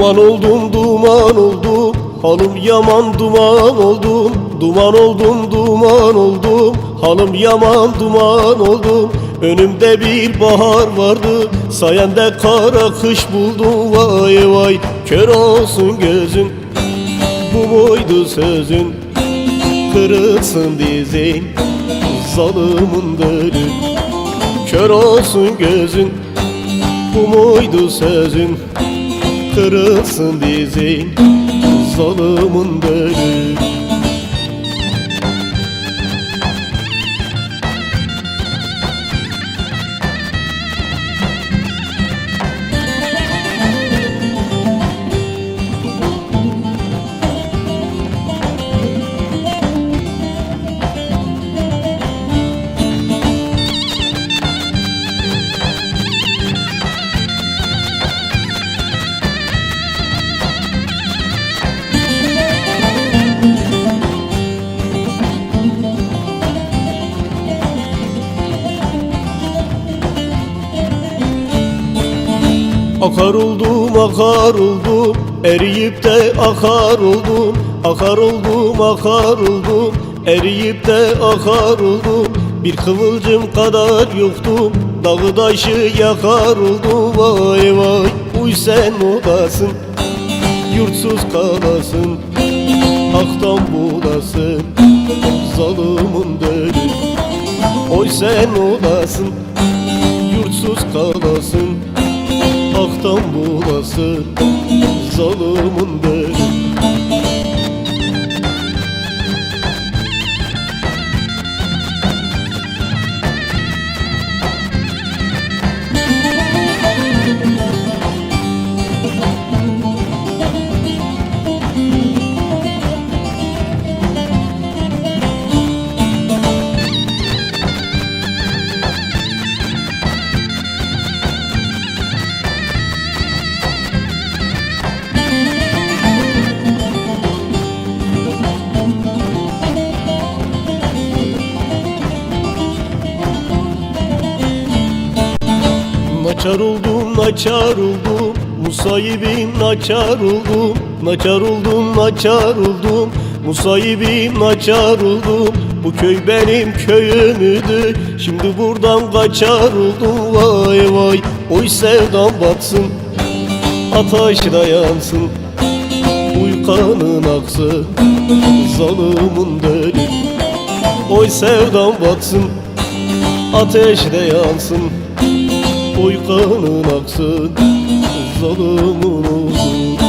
Duman oldum duman oldum. Halım yaman duman oldum. Duman oldum duman oldum. Halım yaman duman oldum. Önümde bir bahar vardı. Sayende kara kış buldum. Vay vay kör olsun gözün. Bu muydu sözün? Kırılsın dizin. Zalımın dölü. Kör olsun gözün. Bu muydu sözün Kırılsın dizin Zalımın dölü Akar oldum akar oldum Eriyip de akar oldum. Akar oldum akar oldum Eriyip de akar oldum. Bir kıvılcım kadar yoktum Dağı taşı yakar oldum. Vay vay uy sen odasın Yurtsuz kalasın Haktan bulasın Zalımın dölü Oy sen olasın Haktan bulasın Zalımın dölü Naçar oldum, naçar oldum. Musayibim naçar oldum. Naçar oldum, naçar oldum. Musayibim naçar oldum. Bu köy benim köyümüdü Şimdi buradan kaçar oldum. Vay vay. Oy sevdam batsın. Ateş dayansın. Uy kanın Zalımın dölü Oy sevdam batsın. Ateş de yansın Oy kanın aksın Zalımın olsun